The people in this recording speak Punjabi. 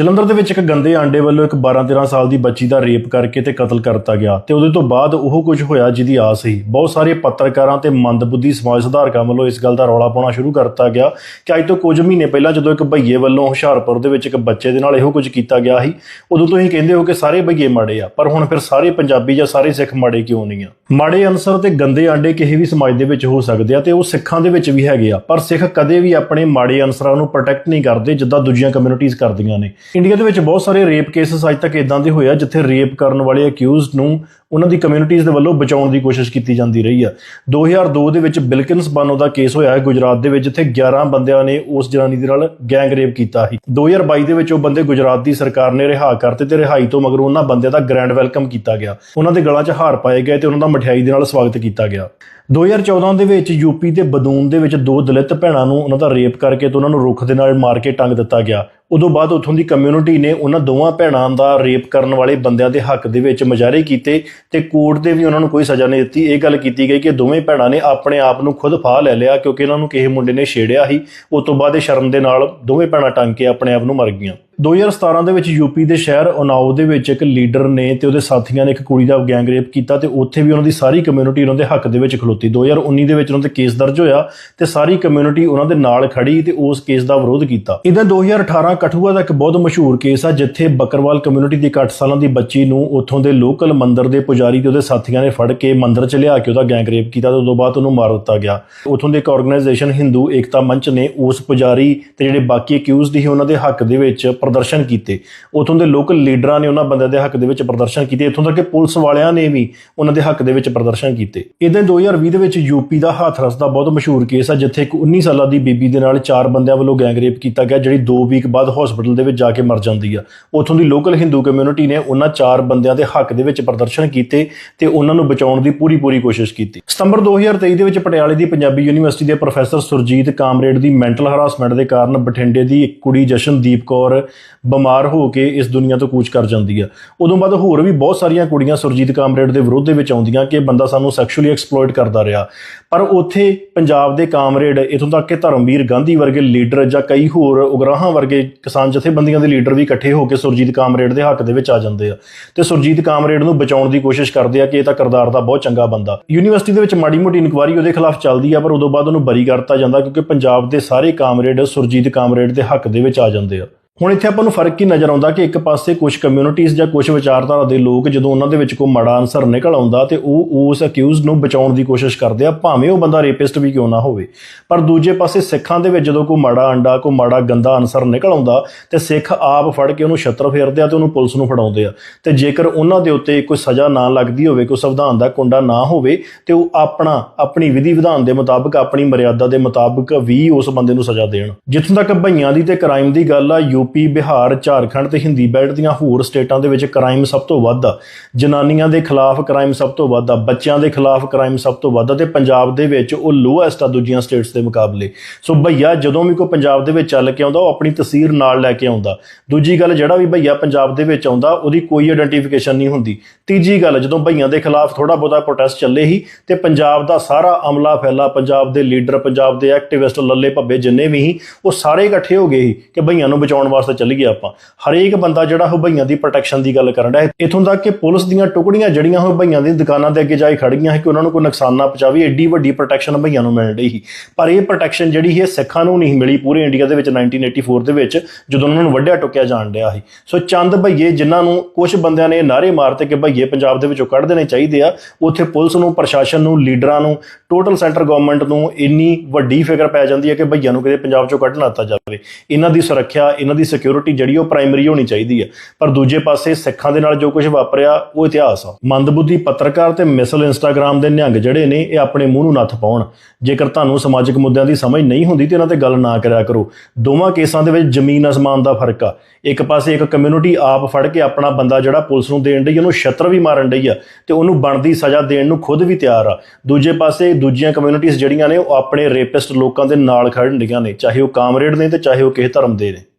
ਜਲੰਧਰ ਦੇ ਵਿੱਚ ਇੱਕ ਗੰਦੇ ਆਂਡੇ ਵੱਲੋਂ ਇੱਕ 12-13 ਸਾਲ ਦੀ ਬੱਚੀ ਦਾ ਰੇਪ ਕਰਕੇ ਤੇ ਕਤਲ ਕਰਤਾ ਗਿਆ ਤੇ ਉਹਦੇ ਤੋਂ ਬਾਅਦ ਉਹ ਕੁਝ ਹੋਇਆ ਜਿਹਦੀ ਆਸ ਸੀ। ਬਹੁਤ ਸਾਰੇ ਪੱਤਰਕਾਰਾਂ ਤੇ ਮੰਦਬੁੱਧੀ ਸਮਾਜ ਸੁਧਾਰਕਾਂ ਵੱਲੋਂ ਇਸ ਗੱਲ ਦਾ ਰੌਲਾ ਪਾਉਣਾ ਸ਼ੁਰੂ ਕਰਤਾ ਗਿਆ ਕਿ ਅੱਜ ਤੋਂ ਕੁਝ ਮਹੀਨੇ ਪਹਿਲਾਂ ਜਦੋਂ ਇੱਕ ਭਈਏ ਵੱਲੋਂ ਹੁਸ਼ਿਆਰਪੁਰ ਦੇ ਵਿੱਚ ਇੱਕ ਬੱਚੇ ਦੇ ਨਾਲ ਇਹੋ ਕੁਝ ਕੀਤਾ ਗਿਆ ਸੀ, ਉਦੋਂ ਤੋਂ ਹੀ ਕਹਿੰਦੇ ਹੋ ਕਿ ਸਾਰੇ ਭਈਏ ਮਾੜੇ ਆ, ਪਰ ਹੁਣ ਫਿਰ ਸਾਰੇ ਪੰਜਾਬੀ ਜਾਂ ਸਾਰੇ ਸਿੱਖ ਮਾੜੇ ਕਿਉਂ ਨਹੀਂ ਆ? ਮਾੜੇ ਅਨਸਰ ਤੇ ਗੰਦੇ ਆਂਡੇ ਕਿਸੇ ਵੀ ਸਮਾਜ ਦੇ ਵਿੱਚ ਹੋ ਸਕਦੇ ਆ ਤੇ ਉਹ ਸਿੱਖਾਂ ਦੇ ਵਿੱਚ ਵੀ ਹੈਗੇ ਆ, ਪਰ ਸਿੱਖ ਕਦੇ ਵੀ ਆਪਣੇ ਮਾੜੇ ਅਨਸਰਾਂ ਨੂੰ ਪ੍ਰੋਟੈਕਟ ਨਹੀਂ ਕਰਦੇ ਜਿੱਦਾਂ ਦੂਜੀਆਂ ਕਮਿਊਨਿਟੀਆਂ ਕਰਦੀਆਂ ਨੇ। ਇੰਡੀਆ ਦੇ ਵਿੱਚ ਬਹੁਤ ਸਾਰੇ ਰੇਪ ਕੇਸਸ ਅੱਜ ਤੱਕ ਇਦਾਂ ਦੇ ਹੋਏ ਆ ਜਿੱਥੇ ਰੇਪ ਕਰਨ ਵਾਲੇ ਅਕਿਊਜ਼ਡ ਨੂੰ ਉਹਨਾਂ ਦੀ ਕਮਿਊਨਿਟੀਆਂ ਦੇ ਵੱਲੋਂ ਬਚਾਉਣ ਦੀ ਕੋਸ਼ਿਸ਼ ਕੀਤੀ ਜਾਂਦੀ ਰਹੀ ਆ। 2002 ਦੇ ਵਿੱਚ ਬਿਲਕਿਨਸ ਬਾਨੋ ਦਾ ਕੇਸ ਹੋਇਆ ਹੈ ਗੁਜਰਾਤ ਦੇ ਵਿੱਚ, ਜਿੱਥੇ 11 ਬੰਦਿਆਂ ਨੇ ਉਸ ਜਨਾਨੀ ਦੇ ਨਾਲ ਗੈਂਗ ਰੇਪ ਕੀਤਾ ਸੀ। 2022 ਦੇ ਵਿੱਚ ਉਹ ਬੰਦੇ ਗੁਜਰਾਤ ਦੀ ਸਰਕਾਰ ਨੇ ਰਿਹਾ ਕਰਤੇ ਤੇ ਰਿਹਾਈ ਤੋਂ ਮਗਰੋਂ ਉਹਨਾਂ ਬੰਦਿਆਂ ਦਾ ਗ੍ਰੈਂਡ ਵੈਲਕਮ ਕੀਤਾ ਗਿਆ। ਉਹਨਾਂ ਦੇ ਗਲਾਂ 'ਚ ਹਾਰ ਪਾਏ ਗਏ ਤੇ ਉਹਨਾਂ ਦਾ ਮਠਿਆਈ ਦੇ ਨਾਲ ਸਵਾਗਤ ਕੀਤਾ ਗਿਆ। 2014 ਦੇ ਵਿੱਚ ਯੂਪੀ ਦੇ ਬਦੂਨ ਦੇ ਵਿੱਚ ਦੋ ਦਲਿਤ ਭੈਣਾਂ ਨੂੰ ਉਹਨਾਂ ਦਾ ਰੇਪ ਕਰਕੇ ਤੇ ਉਹਨਾਂ ਨੂੰ ਰੁੱਖ ਦੇ ਨਾਲ ਮਾਰ ਕੇ ਟੰਗ ਦਿੱਤਾ ਗਿਆ। ਉਦੋਂ ਬਾਅਦ ਉੱਥੋਂ ਦੀ ਕਮਿਊਨਿਟੀ ਨੇ ਉਹਨਾਂ ਦੋਵਾਂ ਭੈਣਾਂ ਦਾ ਰੇਪ ਕਰਨ ਵਾਲੇ ਬੰਦਿਆਂ ਦੇ ਹੱਕ ਦੇ ਵਿੱਚ ਮੁਜ਼ਾਹਰੇ ਕੀਤੇ ਤੇ ਕੋਰਟ ਦੇ ਵੀ ਉਹਨਾਂ ਨੂੰ ਕੋਈ ਸਜ਼ਾ ਨਹੀਂ ਦਿੱਤੀ। ਇਹ ਗੱਲ ਕੀਤੀ ਗਈ ਕਿ ਦੋਵੇਂ ਭੈਣਾਂ ਨੇ ਆਪਣੇ ਆਪ ਨੂੰ ਖੁਦ ਫਾਹ ਲੈ ਲਿਆ ਕਿਉਂਕਿ ਇਹਨਾਂ ਨੂੰ ਕਿਸੇ ਮੁੰਡੇ ਨੇ ਛੇੜਿਆ ਸੀ। ਉਸ ਤੋਂ ਬਾਅਦ ਇਹ ਸ਼ਰਮ ਦੇ ਨਾਲ ਦੋਵੇਂ ਭੈਣਾਂ ਟੰਗ ਕੇ ਆਪਣੇ ਆਪ ਨੂੰ ਮਰ ਗਈਆਂ। 2017 ਦੇ ਵਿੱਚ ਯੂਪੀ ਦੇ ਸ਼ਹਿਰ ਉਨਾਓ ਦੇ ਵਿੱਚ ਇੱਕ ਲੀਡਰ ਨੇ ਤੇ ਉਹਦੇ ਸਾਥੀਆਂ ਨੇ ਇੱਕ ਕੁੜੀ ਦਾ ਗੈਂਗ ਰੇਪ ਕੀਤਾ ਤੇ ਉੱਥੇ ਵੀ ਉਹਨਾਂ ਦੀ ਸਾਰੀ ਕਮਿਊਨਿਟੀ ਉਹਨਾਂ ਦੇ ਹੱਕ ਦੇ ਵਿੱਚ ਖਲੋਤੀ। 2019 ਦੇ ਵਿੱਚ ਉਹਨਾਂ ਤੇ ਕੇਸ ਦਰਜ ਹੋਇਆ ਤੇ ਸਾਰੀ ਕਮਿਊਨਿਟੀ ਉਹਨਾਂ ਦੇ ਨਾਲ ਖੜੀ ਤੇ ਉਸ ਕੇਸ ਦਾ ਵਿਰੋਧ ਕੀਤਾ। ਇਦਾਂ 2018 ਕਠੂਆ ਦਾ ਇੱਕ ਬਹੁਤ ਮਸ਼ਹੂਰ ਕੇਸ ਆ, ਜਿੱਥੇ ਬੱਕਰਵਾਲ ਕਮਿਊਨਿਟੀ ਦੀ 8 ਸਾਲਾਂ ਦੀ ਬੱਚੀ ਨੂੰ ਉੱਥੋਂ ਦੇ ਲੋਕਲ ਮੰਦਿਰ ਦੇ ਪੁਜਾਰੀ ਤੇ ਉਹਦੇ ਸਾਥੀਆਂ ਨੇ ਫੜ ਕੇ ਮੰਦਿਰ 'ਚ ਲਿਆ ਕੇ ਉਹਦਾ ਗੈਂਗ ਰੇਪ ਕੀਤਾ ਤੇ ਉਦੋਂ ਬਾਅਦ ਉਹਨੂੰ ਮਾਰ ਦਿੱਤਾ ਗਿਆ। ਉੱਥੋਂ ਦੇ ਇੱਕ ਆਰਗੇਨਾਈਜੇਸ਼ਨ ਹਿੰਦੂ ਏਕਤਾ ਮੰਚ ਨੇ ਉਸ ਪੁਜਾਰੀ ਤੇ ਜਿਹੜੇ ਬਾਕੀ ਅਕਿਊਜ਼ਡ ਸੀ ਉਹਨਾਂ ਦੇ ਹੱਕ ਦੇ ਵਿੱਚ ਪ੍ਰਦਰਸ਼ਨ ਕੀਤੇ। ਉੱਥੋਂ ਦੇ ਲੋਕਲ ਲੀਡਰਾਂ ਨੇ ਉਹਨਾਂ ਬੰਦਿਆਂ ਦੇ ਹੱਕ ਦੇ ਵਿੱਚ ਪ੍ਰਦਰਸ਼ਨ ਕੀਤੇ। ਇੱਥੋਂ ਤੱਕ ਕਿ ਪੁਲਿਸ ਵਾਲਿਆਂ ਨੇ ਵੀ ਉਹਨਾਂ ਦੇ ਹੱਕ ਦੇ ਵਿੱਚ ਪ੍ਰਦਰਸ਼ਨ ਕੀਤੇ। ਇਦਾਂ 2020 ਦੇ ਵਿੱਚ ਯੂਪੀ ਦਾ ਹਾਥਰਸ ਦਾ ਬਹੁਤ ਮਸ਼ਹੂਰ ਕੇਸ ਆ, ਜਿੱਥੇ ਇੱਕ 19 ਸਾਲਾਂ ਦੀ ਬੀਬੀ ਦੇ ਨਾਲ ਚਾਰ ਬੰਦਿਆਂ ਵੱਲੋਂ ਗੈਂਗਰੇਪ ਕੀਤਾ ਗਿਆ, ਜਿਹੜੀ 2 ਵੀਕ ਬਾਅਦ ਹਸਪੀਟਲ ਦੇ ਵਿੱਚ ਜਾ ਕੇ ਮਰ ਜਾਂਦੀ ਆ। ਉੱਥੋਂ ਦੀ ਲੋਕਲ ਹਿੰਦੂ ਕਮਿਊਨਿਟੀ ਨੇ ਉਹਨਾਂ ਚਾਰ ਬੰਦਿਆਂ ਦੇ ਹੱਕ ਦੇ ਵਿੱਚ ਪ੍ਰਦਰਸ਼ਨ ਕੀਤੇ ਤੇ ਉਹਨਾਂ ਨੂੰ ਬਚਾਉਣ ਦੀ ਪੂਰੀ ਪੂਰੀ ਕੋਸ਼ਿਸ਼ ਕੀਤੀ। ਸਤੰਬਰ 2023 ਦੇ ਵਿੱਚ ਪਟਿਆਲੇ ਦੀ ਪੰਜਾਬੀ ਯੂਨੀਵਰਸਿਟੀ ਦੇ ਪ੍ਰੋਫੈਸਰ ਸੁਰਜੀਤ ਕਾਮਰੇਡ ਦੀ ਮੈਂਟਲ ਹਰਾਸਮੈਂਟ ਦੇ ਕਾਰਨ ਬਠਿੰਡੇ ਦੀ ਇੱਕ ਕੁੜੀ ਜਸ਼ਨਦੀਪ ਕੌਰ ਬਿਮਾਰ ਹੋ ਕੇ ਇਸ ਦੁਨੀਆ ਤੋਂ ਕੂਚ ਕਰ ਜਾਂਦੀ ਆ। ਉਦੋਂ ਬਾਅਦ ਹੋਰ ਵੀ ਬਹੁਤ ਸਾਰੀਆਂ ਕੁੜੀਆਂ ਸੁਰਜੀਤ ਕਾਮਰੇਡ ਦੇ ਵਿਰੋਧ ਦੇ ਵਿੱਚ ਆਉਂਦੀਆਂ ਕਿ ਬੰਦਾ ਸਾਨੂੰ ਸੈਕਸ਼ੂਅਲੀ ਐਕਸਪਲੋਇਟ ਕਰਦਾ ਰਿਹਾ। ਪਰ ਉੱਥੇ ਪੰਜਾਬ ਦੇ ਕਾਮਰੇਡ, ਇਥੋਂ ਤੱਕ ਕਿ ਧਰਮਵੀਰ ਗਾਂਧੀ ਵਰਗੇ ਲੀਡਰ ਜਾਂ ਕਈ ਹੋਰ ਉਗਰਾਹਾਂ ਵਰਗੇ ਕਿਸਾਨ ਜਥੇਬੰਦੀਆਂ ਦੇ ਲੀਡਰ ਵੀ ਇਕੱਠੇ ਹੋ ਕੇ ਸੁਰਜੀਤ ਕਾਮਰੇਡ ਦੇ ਹੱਕ ਦੇ ਵਿੱਚ ਆ ਜਾਂਦੇ ਆ। ਤੇ ਸੁਰਜੀਤ ਕਾਮਰੇਡ ਨੂੰ ਬਚਾਉਣ ਦੀ ਕੋਸ਼ਿਸ਼ ਕਰਦੇ ਆ ਕਿ ਇਹ ਤਾਂ ਕਰਦਾਰ ਦਾ ਬਹੁਤ ਚੰਗਾ ਬੰਦਾ। ਯੂਨੀਵਰਸਿਟੀ ਦੇ ਵਿੱਚ ਮਾੜੀ ਮੋਟੀ ਇਨਕੁਆਰੀ ਉਹਦੇ ਖਿਲਾਫ ਚੱਲਦੀ ਆ, ਪਰ ਉਦੋਂ ਬਾਅਦ ਉਹਨੂੰ ਬਰੀ ਕਰਤਾ ਜਾਂਦਾ ਕਿਉਂਕਿ ਪੰਜਾਬ ਦੇ ਸਾਰੇ ਕਾਮਰੇਡ ਸੁਰਜੀਤ ਕਾਮਰੇਡ ਦੇ ਹੱਕ ਦੇ ਵਿੱਚ ਆ ਜਾਂਦੇ ਆ। ਹੁਣ ਇੱਥੇ ਆਪਾਂ ਨੂੰ ਫ਼ਰਕ ਕੀ ਨਜ਼ਰ ਆਉਂਦਾ ਕਿ ਇੱਕ ਪਾਸੇ ਕੁਝ ਕਮਿਊਨਿਟੀਆਂ ਜਾਂ ਕੁਝ ਵਿਚਾਰਧਾਰਾ ਦੇ ਲੋਕ ਜਦੋਂ ਉਹਨਾਂ ਦੇ ਵਿੱਚ ਕੋਈ ਮਾੜਾ ਅਨਸਰ ਨਿਕਲ ਆਉਂਦਾ ਤੇ ਉਹ ਉਸ ਅਕਿਊਜ਼ਡ ਨੂੰ ਬਚਾਉਣ ਦੀ ਕੋਸ਼ਿਸ਼ ਕਰਦੇ ਆ, ਭਾਵੇਂ ਉਹ ਬੰਦਾ ਰੇਪਿਸਟ ਵੀ ਕਿਉਂ ਨਾ ਹੋਵੇ। ਪਰ ਦੂਜੇ ਪਾਸੇ ਸਿੱਖਾਂ ਦੇ ਵਿੱਚ ਜਦੋਂ ਕੋਈ ਮਾੜਾ ਅੰਡਾ, ਕੋਈ ਮਾੜਾ ਗੰਦਾ ਅਨਸਰ ਨਿਕਲ ਆਉਂਦਾ ਤੇ ਸਿੱਖ ਆਪ ਫੜ ਕੇ ਉਹਨੂੰ ਛੱਤਰ ਫੇਰਦੇ ਆ ਤੇ ਉਹਨੂੰ ਪੁਲਿਸ ਨੂੰ ਫੜਾਉਂਦੇ ਆ। ਤੇ ਜੇਕਰ ਉਹਨਾਂ ਦੇ ਉੱਤੇ ਕੋਈ ਸਜ਼ਾ ਨਾ ਲੱਗਦੀ ਹੋਵੇ, ਕੋਈ ਸੰਵਿਧਾਨ ਦਾ ਕੁੰਡਾ ਨਾ ਹੋਵੇ, ਤੇ ਉਹ ਆਪਣਾ, ਆਪਣੀ ਵਿਧੀ ਵਿਧਾਨ ਦੇ ਮੁਤਾਬਕ, ਆਪਣੀ ਮਰਿਆਦਾ ਦੇ ਮੁਤਾਬਕ ਵੀ ਉਸ ਬੰਦੇ ਨੂੰ ਸਜ਼ਾ ਦੇਣ। ਜਿੱਥੋਂ ਤੱਕ ਭਈਆਂ ਦੀ ਤੇ ਕ੍ਰਾਈਮ ਦੀ ਗੱਲ ਆ, ਯੂ ਯੂਪੀ, ਬਿਹਾਰ, ਝਾਰਖੰਡ ਤੇ ਹਿੰਦੀ ਬੈਲਟ ਦੀਆਂ ਹੋਰ ਸਟੇਟਾਂ ਦੇ ਵਿੱਚ ਕ੍ਰਾਈਮ ਸਭ ਤੋਂ ਵੱਧ ਆ। ਜਨਾਨੀਆਂ ਦੇ ਖਿਲਾਫ ਕ੍ਰਾਈਮ ਸਭ ਤੋਂ ਵੱਧ ਆ, ਬੱਚਿਆਂ ਦੇ ਖਿਲਾਫ ਕ੍ਰਾਈਮ ਸਭ ਤੋਂ ਵੱਧ ਆ ਤੇ ਪੰਜਾਬ ਦੇ ਵਿੱਚ ਉਹ ਲੋਐਸਟ ਆ ਦੂਜੀਆਂ ਸਟੇਟਸ ਦੇ ਮੁਕਾਬਲੇ। ਸੋ ਭਈਆ, ਜਦੋਂ ਵੀ ਕੋਈ ਪੰਜਾਬ ਦੇ ਵਿੱਚ ਚੱਲ ਕੇ ਆਉਂਦਾ, ਉਹ ਆਪਣੀ ਤਸਵੀਰ ਨਾਲ ਲੈ ਕੇ ਆਉਂਦਾ। ਦੂਜੀ ਗੱਲ, ਜਿਹੜਾ ਵੀ ਭਈਆ ਪੰਜਾਬ ਦੇ ਵਿੱਚ ਆਉਂਦਾ, ਉਹਦੀ ਕੋਈ ਆਇਡੈਂਟੀਫਿਕੇਸ਼ਨ ਨਹੀਂ ਹੁੰਦੀ। ਤੀਜੀ ਗੱਲ, ਜਦੋਂ ਭਈਆਂ ਦੇ ਖਿਲਾਫ ਥੋੜਾ ਬਹੁਤਾ ਪ੍ਰੋਟੈਸਟ ਚੱਲੇ ਹੀ, ਤੇ ਪੰਜਾਬ ਦਾ ਸਾਰਾ ਅਮਲਾ ਫੈਲਾ, ਪੰਜਾਬ ਦੇ ਲੀਡਰ ਪੰਜਾਬ ਦੇ ਐਕਟਿਵਿਸਟ ਲੱਲੇ ਭੱਬੇ ਜਿੰਨੇ ਵੀ ਸੀ, ਉਹ ਸਾਰੇ ਇਕੱਠੇ ਹੋ ਗਏ ਸੀ ਕਿ ਭਈਆਂ ਨੂੰ ਬਚਾਉਣ ਵਾਸਤੇ ਚੱਲੀਏ ਆਪਾਂ। ਹਰੇਕ ਬੰਦਾ ਜਿਹੜਾ ਉਹ ਭਈਆਂ ਦੀ ਪ੍ਰੋਟੈਕਸ਼ਨ ਦੀ ਗੱਲ ਕਰਨ ਡਿਆ ਇਥੋਂ ਤੱਕ ਕਿ ਪੁਲਿਸ ਦੀਆਂ ਟੁਕੜੀਆਂ ਜਿਹੜੀਆਂ ਉਹ ਦੀ ਦੁਕਾਨਾਂ ਦੇ ਅੱਗੇ ਜਾ ਖੜੀਆਂ ਸੀ ਕਿ ਉਹਨਾਂ ਨੂੰ ਕੋਈ ਨੁਕਸਾਨ ਨਾ ਪਹੁੰਚਾਵੇ, ਏਡੀ ਵੱਡੀ ਪ੍ਰੋਟੈਕਸ਼ਨ ਭਈਆਂ ਨੂੰ ਮਿਲ ਰਹੀ ਸੀ। ਪਰ ਇਹ ਪ੍ਰੋਟੈਕਸ਼ਨ ਜਿਹੜੀ ਹੈ ਸਿੱਖਾਂ ਨੂੰ ਨਹੀਂ ਮਿਲੀ ਪੂਰੇ ਇੰਡੀਆ ਦੇ ਵਿੱਚ 1984 ਦੇ ਵਿੱਚ, ਜਦੋਂ ਉਹਨਾਂ ਨੂੰ ਵੱਢਿਆ ਟੁੱਕਿਆ ਜਾਣ ਰਿਹਾ ਸੀ। ਸੋ ਚੰਦ ਭਈਏ ਜਿਨ੍ਹਾਂ ਨੂੰ ਕੁਝ ਬੰਦਿਆਂ ਨੇ ਨਾਰੇ ਮਾਰਤੇ ਕਿ ਭਈਏ ਪੰਜਾਬ ਦੇ ਵਿੱਚੋਂ ਕੱਢ ਦੇਣੇ ਚਾਹੀਦੇ ਆ, ਉੱਥੇ ਪੁਲਿਸ ਨੂੰ, ਪ੍ਰਸ਼ਾਸਨ ਨੂੰ, ਲੀਡਰਾਂ ਨੂੰ ਟੋਟਲ ਸੈਂਟਰ ਗਵਰਨਮੈਂਟ ਨੂੰ ਇੰਨੀ ਵੱਡੀ ਫਿਕਰ ਪੈ ਜਾਂਦੀ ਹੈ ਕਿ ਭਈਆਂ ਨੂੰ ਕਿਤੇ ਪੰਜਾਬ ਚੋਂ ਕੱਢ ਨਾ ਦਿੱਤਾ ਜਾਵੇ। ਇਹਨਾਂ ਦੀ ਸੁਰੱਖਿਆ, ਇਹਨਾਂ ਦੀ ਸਿਕਿਉਰਿਟੀ ਜਿਹੜੀ ਉਹ ਪ੍ਰਾਇਮਰੀ ਹੋਣੀ ਚਾਹੀਦੀ ਹੈ। ਪਰ ਦੂਜੇ ਪਾਸੇ ਸਿੱਖਾਂ ਦੇ ਨਾਲ ਜੋ ਕੁਝ ਵਾਪਰਿਆ, ਉਹ ਇਤਿਹਾਸ ਆ। ਮੰਦਬੁੱਧੀ ਪੱਤਰਕਾਰ ਤੇ ਮਿਸਲ ਇੰਸਟਾਗ੍ਰam ਦੇ ਨਿਹੰਗ ਜਿਹੜੇ ਨੇ, ਇਹ ਆਪਣੇ ਮੂੰਹ ਨੂੰ ਨੱਥ ਪਾਉਣ। ਜੇਕਰ ਤੁਹਾਨੂੰ ਸਮਾਜਿਕ ਮੁੱਦਿਆਂ ਦੀ ਸਮਝ ਨਹੀਂ ਹੁੰਦੀ ਤੇ ਇਹਨਾਂ ਤੇ ਗੱਲ ਨਾ ਕਰਿਆ ਕਰੋ। ਦੋਵਾਂ ਕੇਸਾਂ ਦੇ ਵਿੱਚ ਜ਼ਮੀਨ ਅਸਮਾਨ ਦਾ ਫ਼ਰਕ ਆ। ਇੱਕ ਪਾਸੇ ਇੱਕ ਕਮਿਊਨਿਟੀ ਆਪ ਫੜ ਕੇ ਆਪਣਾ ਬੰਦਾ ਜਿਹੜਾ ਪੁਲਿਸ ਨੂੰ ਦੇਣ ਡਈ, ਉਹਨੂੰ ਛੱਤਰ ਵੀ ਮਾਰਨ ਡਈ ਆ ਤੇ ਉਹਨੂੰ ਬਣਦੀ ਸਜ਼ਾ ਦੇਣ ਨੂੰ ਖੁਦ ਵੀ ਤਿਆਰ ਆ। ਦੂਜੇ ਪਾਸੇ ਦੂਜੀਆਂ ਕਮਿਊਨਿਟੀਆਂ ਜਿਹੜੀਆਂ ਨੇ, ਉਹ ਆਪਣੇ ਰੇਪਿਸਟ ਲੋਕਾਂ ਦੇ ਨਾਲ ਖੜਨ ਡੀਆਂ ਨੇ, ਚਾਹੇ ਉਹ ਕਾਮਰੇਡ ਨੇ ਤੇ ਚਾਹੇ ਉਹ ਕਿਸੇ ਧਰਮ ਦੇ ਨੇ।